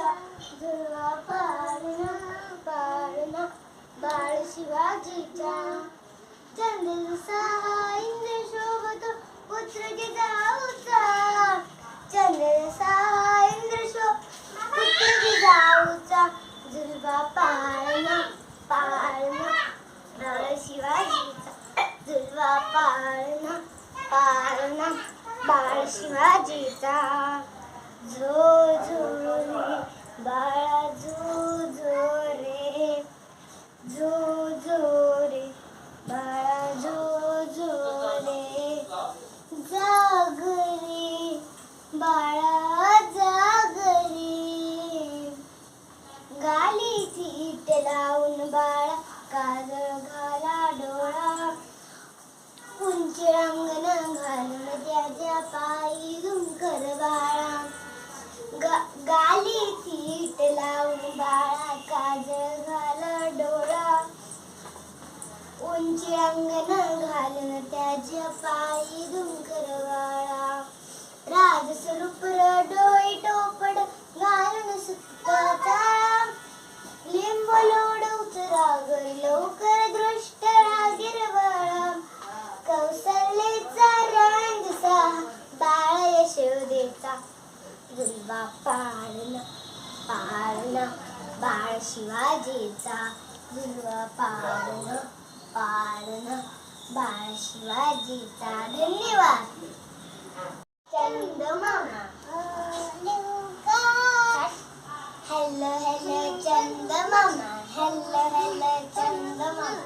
तुझा जुळवा पाळणा पाळणा बाळ शिवाजीचा चंद्र सहा इंद्र शोभतो पुत्र जिजाऊचा. चंद्र शोभ पुत्र जिजाऊचा. जुळवा पाळणा बाळ शिवाजीचा. झुलवा पाळणा पाळणा बाळ शिवाजीचा. झो झो रे बाळा झो झो रे झो झो रे बाळा झो झो रे जाग रे बाळा जाग रे गालीची इट लावून बाळा काजळ त्यांची अंगण घालून त्याच्या पायी झुंकर राज स्वरूप डोळे टोपड घालून सुत्ता लिंब लोड उतरागर लवकर दृष्ट रागीर बाळा रंग सा बाळ यशोदेचा. दुर्वा पाळणा पाळणा बाळ शिवाजीचा. दुर्वा पाळणा. പാടുന്നു. ബാഷിവാജി നിവാസ് ചന്ദുമാമ ഹലോ ഹലോ ചന്ദമാമ ഹലോ ഹലോ ചന്ദമാമ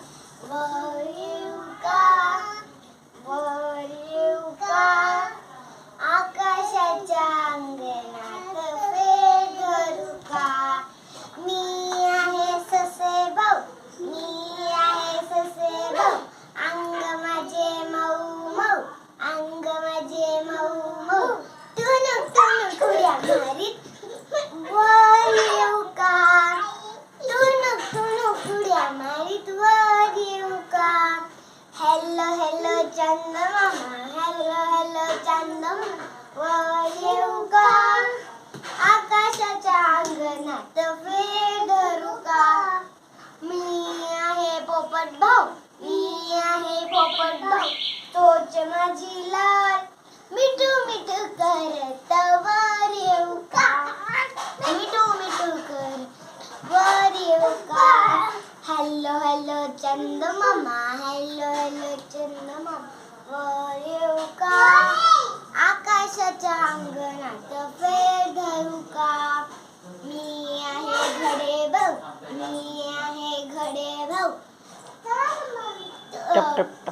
हॅलो हॅलो चंद मामा हॅलो हॅलो चंद मामा वर येऊ का आकाशाच्या अंगणात फेर धरू का मी आहे घडे भाऊ मी आहे घडे भाऊ टप टप